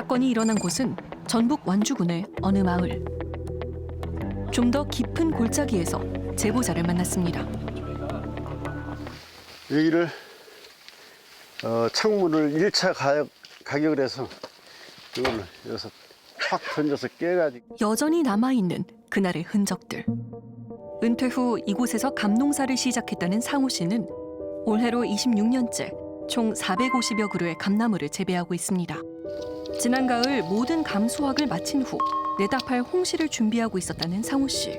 사건이 일어난 곳은 전북 완주군의 어느 마을. 좀 더 깊은 골짜기에서 제보자를 만났습니다. 여기를 어, 창문을 1차 가격, 가격을 해서 이걸 여기서 확 던져서 깨가지고 여전히 남아있는 그날의 흔적들. 은퇴 후 이곳에서 감농사를 시작했다는 상호 씨는 올해로 26년째 총 450여 그루의 감나무를 재배하고 있습니다. 지난 가을 모든 감수학을 마친 후 내다팔 홍시를 준비하고 있었다는 상호 씨.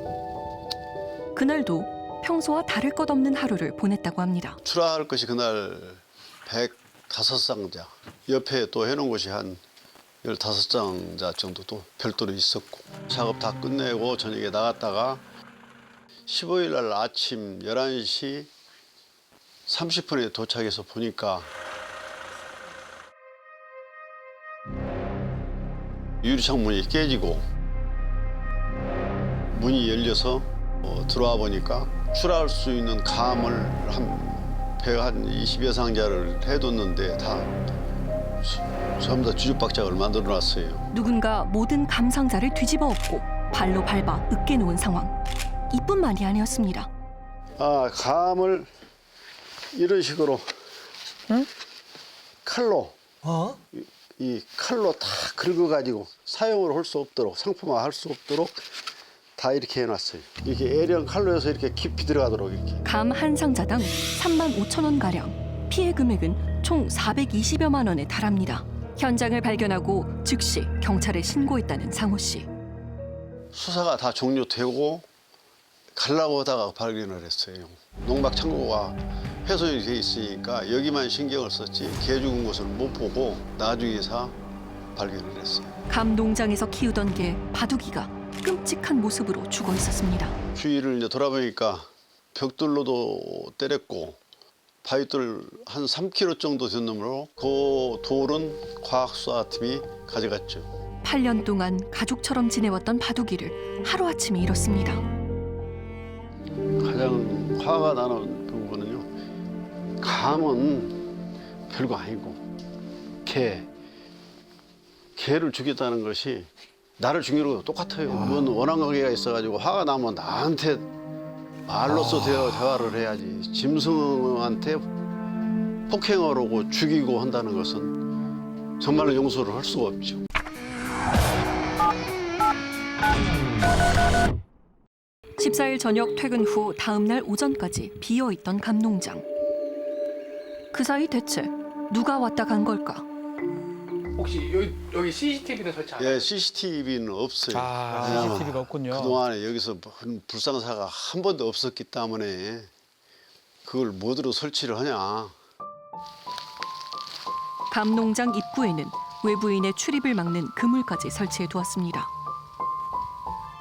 그날도 평소와 다를 것 없는 하루를 보냈다고 합니다. 출하할 것이 그날 105상자 옆에 또 해놓은 곳이 한 15상자 정도도 별도로 있었고 작업 다 끝내고 저녁에 나갔다가 15일 날 아침 11시 30분에 도착해서 보니까 유리창 문이 깨지고 문이 열려서 어, 들어와 보니까 출하할 수 있는 감을 한 배가 한 20여 상자를 해뒀는데 다 수- 전부 다 뒤죽박죽을 만들어 놨어요. 누군가 모든 감상자를 뒤집어 엎고 발로 밟아 으깨 놓은 상황. 이뿐만이 아니었습니다. 아 감을 이런 식으로 칼로 어? 이, 이 칼로 다 긁어가지고 사용을 할 수 없도록 상품화 할 수 없도록 다 이렇게 해놨어요. 이렇게 애령 칼로 해서 이렇게 깊이 들어가도록 이렇게. 감 한 상자당 3만 5천 원 가량. 피해 금액은 총 420여만 원에 달합니다. 현장을 발견하고 즉시 경찰에 신고했다는 상호 씨. 수사가 다 종료되고 가려고 하다가 발견을 했어요. 농막 창고가 훼손이 돼 있으니까 여기만 신경을 썼지 개 죽은 곳을 못 보고 나중에서 발견을 했어요. 감 농장에서 키우던 개 바둑이가 끔찍한 모습으로 죽어 있었습니다. 주위를 이제 돌아보니까 벽돌로도 때렸고 바위돌 한 3km 정도 된 놈으로 그 돌은 과학수사팀이 가져갔죠. 8년 동안 가족처럼 지내왔던 바둑이를 하루아침에 잃었습니다. 가장 화가 나는. 감은 별거 아니고 개. 개를 죽였다는 것이 나를 죽이는 것도 똑같아요. 그건 원한 관계가 있어가지고 화가 나면 나한테 말로써 대화, 대화를 해야지. 짐승한테 폭행을 하고 죽이고 한다는 것은 정말로 용서를 할 수가 없죠. 십사 일 저녁 퇴근 후 다음 날 오전까지 비어 있던 감농장. 그 사이 대체 누가 왔다 간 걸까? 혹시 여기 여기 CCTV는 설치 안 예, CCTV는 없어요. 아, 왜냐면 CCTV가 없군요. 그동안에 여기서 본 불상사가 한 번도 없었기 때문에 그걸 뭐대로 설치를 하냐. 감농장 입구에는 외부인의 출입을 막는 그물까지 설치해 두었습니다.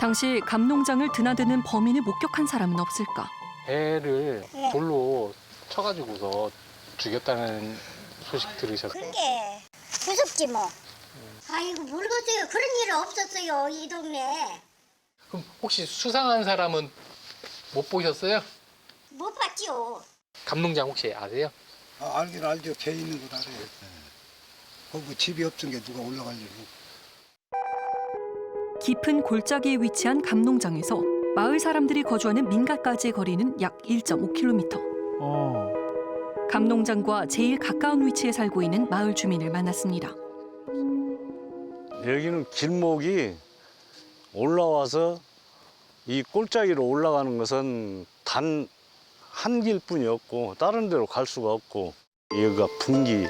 당시 감농장을 드나드는 범인을 목격한 사람은 없을까? 배를 돌로 쳐가지고서 죽였다는 소식 들으셨어요? 그게 무섭지 뭐. 아이고 모르겠어요. 그런 일은 없었어요 이 동네. 그럼 혹시 수상한 사람은 못 보셨어요? 못 봤지요. 감농장 혹시 아세요? 아, 알긴 알죠. 개 있는 건 알아요. 거기 집이 없은 게 누가 올라가려고. 깊은 골짜기에 위치한 감농장에서 마을 사람들이 거주하는 민가까지의 거리는 약 1.5km. 어. 감농장과 제일 가까운 위치에 살고 있는 마을 주민을 만났습니다. 여기는 길목이 올라와서 이 꼴짜기로 올라가는 것은 단 한 길뿐이었고 다른 데로 갈 수가 없고 여기가 분기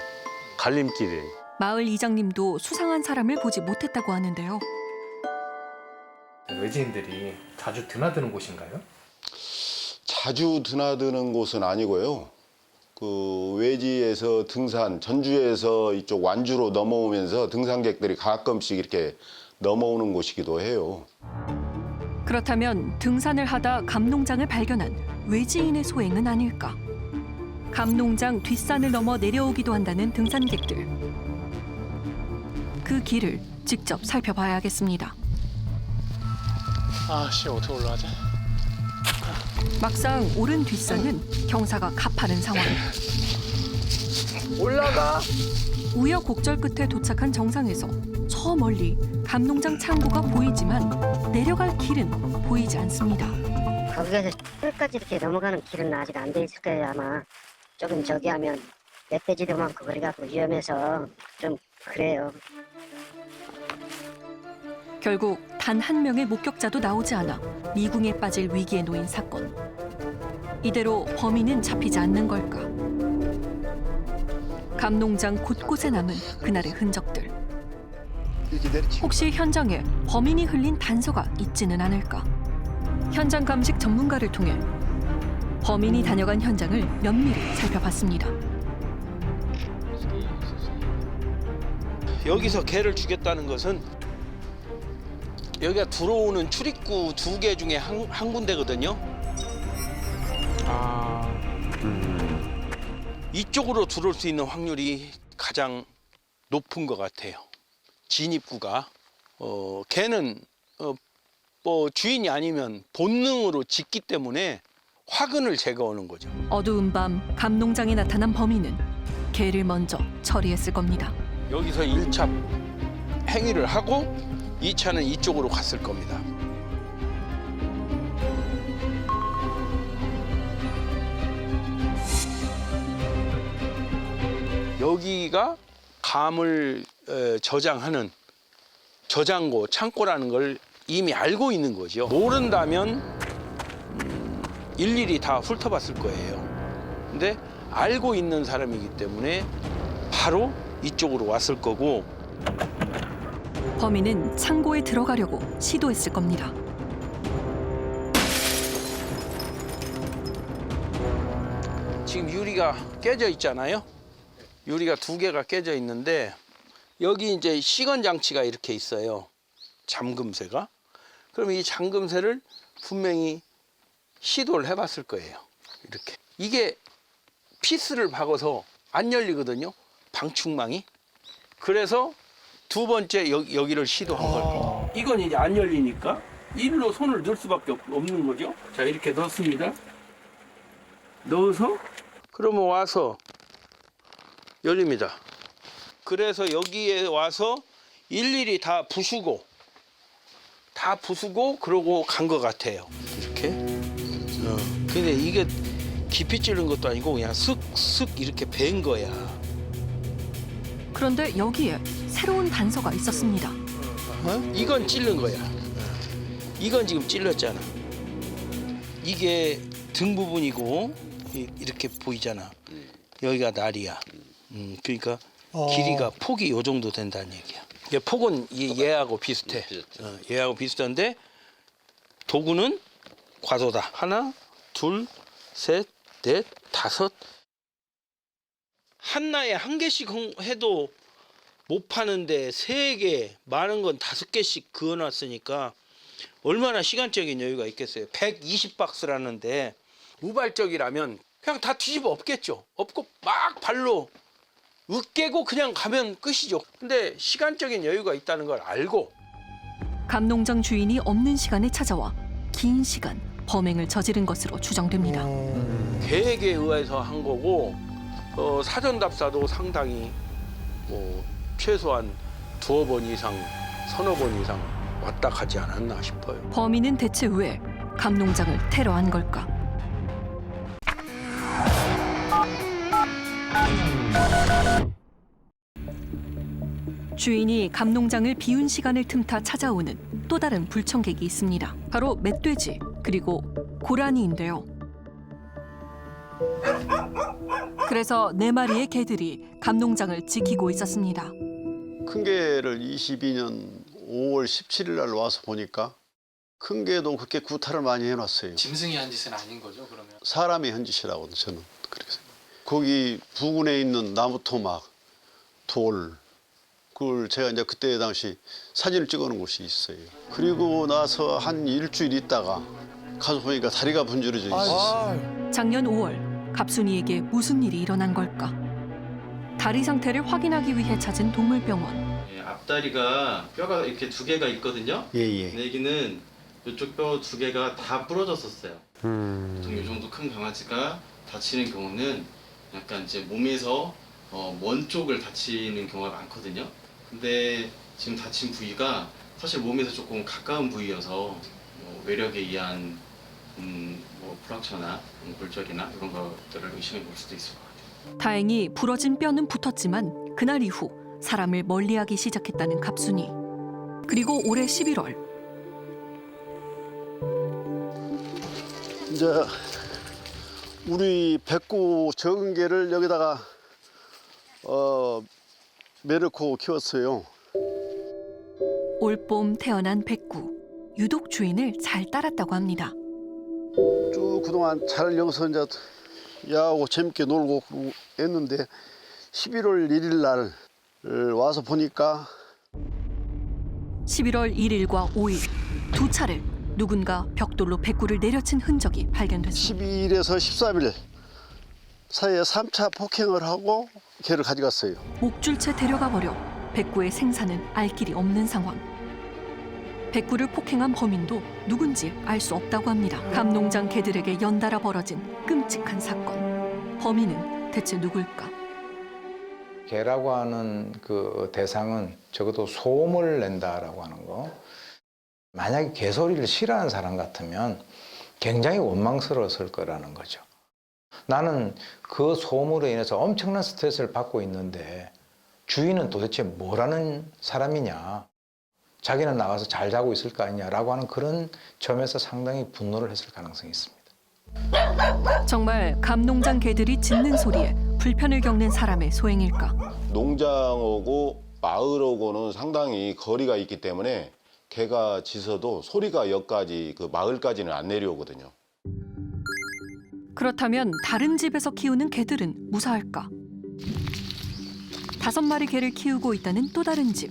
갈림길이에요. 마을 이장님도 수상한 사람을 보지 못했다고 하는데요. 외지인들이 자주 드나드는 곳인가요? 자주 드나드는 곳은 아니고요. 그 외지에서 등산, 전주에서 이쪽 완주로 넘어오면서 등산객들이 가끔씩 이렇게 넘어오는 곳이기도 해요. 그렇다면 등산을 하다 감농장을 발견한 외지인의 소행은 아닐까? 감농장 뒷산을 넘어 내려오기도 한다는 등산객들. 그 길을 직접 살펴봐야겠습니다. 아씨 어떻게 올라가지? 막상 오른 뒷산은 경사가 가파른 상황. 올라가! 우여곡절 끝에 도착한 정상에서 저 멀리 감농장 창고가 보이지만 내려갈 길은 보이지 않습니다. 거기에서 끝까지 이렇게 넘어가는 길은 아직 안 돼 있을 거예요 아마 조금 저기 하면 멧돼지도 많고 그래갖고 위험해서 좀 그래요 결국 단 한 명의 목격자도 나오지 않아 미궁에 빠질 위기에 놓인 사건. 이대로 범인은 잡히지 않는 걸까? 감농장 곳곳에 남은 그날의 흔적들. 혹시 현장에 범인이 흘린 단서가 있지는 않을까? 현장 감식 전문가를 통해 범인이 다녀간 현장을 면밀히 살펴봤습니다. 여기서 개를 죽였다는 것은 여기가 들어오는 출입구 두 개 중에 한, 한 군데거든요. 이쪽으로 들어올 수 있는 확률이 가장 높은 것 같아요. 진입구가 어, 개는 어, 뭐 주인이 아니면 본능으로 짖기 때문에 화근을 제거하는 거죠. 어두운 밤 감농장에 나타난 범인은 개를 먼저 처리했을 겁니다. 여기서 1차 행위를 하고 2차는 이쪽으로 갔을 겁니다. 여기가 감을 에, 저장하는 저장고, 창고라는 걸 이미 알고 있는 거죠. 모른다면 음, 일일이 다 훑어봤을 거예요. 근데 알고 있는 사람이기 때문에 바로 이쪽으로 왔을 거고 범인은 창고에 들어가려고 시도했을 겁니다. 지금 유리가 깨져 있잖아요. 유리가 두 개가 깨져 있는데 여기 이제 시건 장치가 이렇게 있어요. 잠금쇠가. 그럼 이 잠금쇠를 분명히 시도를 해봤을 거예요. 이렇게 이게 피스를 박아서 안 열리거든요. 방충망이. 그래서 두 번째 여기, 여기를 시도한 거예요. 이건 이제 안 열리니까 일로 손을 넣을 수밖에 없- 없는 거죠. 자 이렇게 넣습니다. 넣어서 그러면 와서 열립니다. 그래서 여기에 와서 일일이 다 부수고 다 부수고 그러고 간 것 같아요. 이렇게. 어. 근데 이게 깊이 찌른 것도 아니고 그냥 쓱쓱 이렇게 벤 거야. 그런데 여기에 새로운 단서가 있었습니다. 어? 이건 찔른 거야. 이건 지금 찔렀잖아. 이게 등 부분이고 이- 이렇게 보이잖아. 여기가 날이야. 음, 그러니까 길이가 폭이 요 정도 된다는 얘기야. 얘 폭은 이- 얘하고 비슷해. 어, 얘하고 비슷한데 도구는 과도다. 하나, 둘, 셋, 넷, 다섯. 한나에 한 개씩 헝- 해도 못 파는데 세 개, 많은 건 다섯 개씩 그어놨으니까 얼마나 시간적인 여유가 있겠어요. 120박스라는데 우발적이라면 그냥 다 뒤집어 엎겠죠. 엎고 막 발로 으깨고 그냥 가면 끝이죠. 근데 시간적인 여유가 있다는 걸 알고 감농장 주인이 없는 시간에 찾아와 긴 시간 범행을 저지른 것으로 추정됩니다. 계획에 의해서 한 거고 어, 사전 답사도 상당히 뭐 최소한 두어 번 이상, 서너 번 이상 왔다 가지 않았나 싶어요. 범인은 대체 왜 감농장을 테러한 걸까? 주인이 감농장을 비운 시간을 틈타 찾아오는 또 다른 불청객이 있습니다. 바로 멧돼지 그리고 고라니인데요. 그래서 네 마리의 개들이 감농장을 지키고 있었습니다. 큰 개를 22년 5월 17일 날 와서 보니까 큰 개도 그렇게 구타를 많이 해놨어요. 짐승이 한 짓은 아닌 거죠, 그러면? 사람이 한 짓이라고 저는 그렇게 생각해요. 거기 부근에 있는 나무 토막, 돌, 그걸 제가 이제 그때 당시 사진을 찍어놓은 곳이 있어요. 그리고 나서 한 일주일 있다가 가서 보니까 다리가 분질러져 있었어요. 작년 5월 갑순이에게 무슨 일이 일어난 걸까? 다리 상태를 확인하기 위해 찾은 동물병원. 예, 앞다리가 뼈가 이렇게 두 개가 있거든요. 예, 예. 근데 여기는 이쪽 뼈 두 개가 다 부러졌었어요. 보통 이 정도 큰 강아지가 다치는 경우는 약간 이제 몸에서 어, 먼 쪽을 다치는 경우가 많거든요. 근데 지금 다친 부위가 사실 몸에서 조금 가까운 부위여서 뭐 외력에 의한 음, 뭐 프락처나 음, 골절이나 이런 것들을 의심해 볼 수도 있을 것 같아요. 다행히 부러진 뼈는 붙었지만 그날 이후 사람을 멀리하기 시작했다는 갑순이. 그리고 올해 11월 이제 우리 백구 적은 개를 여기다가 어 매놓고 키웠어요. 올봄 태어난 백구. 유독 주인을 잘 따랐다고 합니다. 쭉 그동안 잘 여기서 이제 야하고 재밌게 놀고 했는데 11월 1일 날 어, 와서 보니까 11월 1일과 5일 두 차례 누군가 벽돌로 백구를 내려친 흔적이 발견됐습니다. 12일에서 13일 사이에 3차 폭행을 하고 개를 가져갔어요. 목줄채 데려가 버려 백구의 생사는 알 길이 없는 상황. 백구를 폭행한 범인도 누군지 알 수 없다고 합니다. 감농장 개들에게 연달아 벌어진 끔찍한 사건. 범인은 대체 누굴까? 개라고 하는 그 대상은 적어도 소음을 낸다라고 하는 거. 만약에 개소리를 싫어하는 사람 같으면 굉장히 원망스러웠을 거라는 거죠. 나는 그 소음으로 인해서 엄청난 스트레스를 받고 있는데 주인은 도대체 뭐라는 사람이냐. 자기는 나가서 잘 자고 있을 거 아니냐라고 하는 그런 점에서 상당히 분노를 했을 가능성이 있습니다. 정말 감농장 개들이 짖는 소리에 불편을 겪는 사람의 소행일까? 농장하고 마을하고는 상당히 거리가 있기 때문에 개가 짖어도 소리가 여기까지 그 마을까지는 안 내려오거든요. 그렇다면 다른 집에서 키우는 개들은 무사할까? 다섯 마리 개를 키우고 있다는 또 다른 집.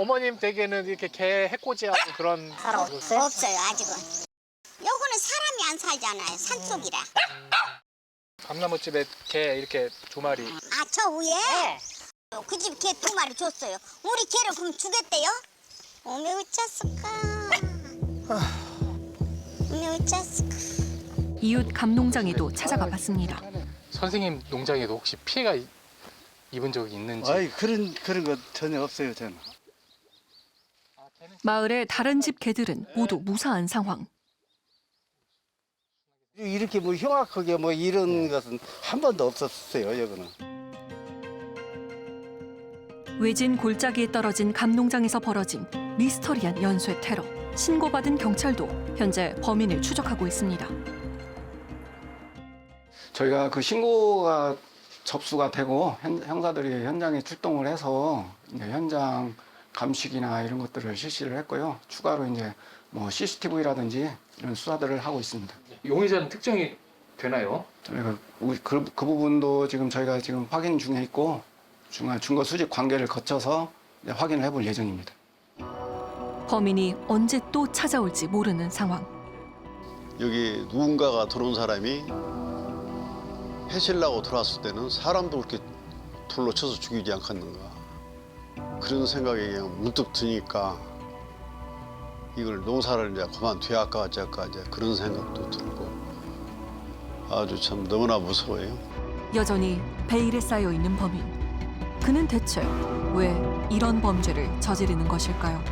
어머님 댁에는 이렇게 개 해코지하고 그런 없어요? 없어요 아직은. 요거는 사람이 안 살잖아요 산속이라. 감나무집에 개 이렇게 두 마리 아 저 위에 그 집 개 두 마리 줬어요. 우리 개를 그럼 주겠대요? 어메 어쩌스까. 어메 어쩌스까. 이웃 감농장에도 찾아가 봤습니다. 선생님 농장에도 혹시 피해가 이- 입은 적이 있는지 아이 그런 그런 거 전혀 없어요 저는. 마을의 다른 집 개들은 모두 무사한 상황. 이렇게 뭐 흉악하게 뭐 이런 것은 한 번도 없었어요 여기는. 외진 골짜기에 떨어진 감농장에서 벌어진 미스터리한 연쇄 테러. 신고받은 경찰도 현재 범인을 추적하고 있습니다. 저희가 그 신고가 접수가 되고 현, 형사들이 현장에 출동을 해서 현장 감식이나 이런 것들을 실시를 했고요. 추가로 이제 뭐 CCTV라든지 이런 수사들을 하고 있습니다. 용의자는 특정이 되나요? 저희가 우리 그, 그 부분도 지금 저희가 지금 확인 중에 있고 중간 증거 수집 관계를 거쳐서 이제 확인을 해볼 예정입니다. 범인이 언제 또 찾아올지 모르는 상황. 여기 누군가가 들어온 사람이 해치려고 들어왔을 때는 사람도 그렇게 돌로 쳐서 죽이지 않겠는가 그런 생각이 그냥 문득 드니까 이걸 농사를 이제 그만둬야 할까 어쩔까 이제 그런 생각도 들고 아주 참 너무나 무서워요. 여전히 베일에 쌓여 있는 범인. 그는 대체 왜 이런 범죄를 저지르는 것일까요?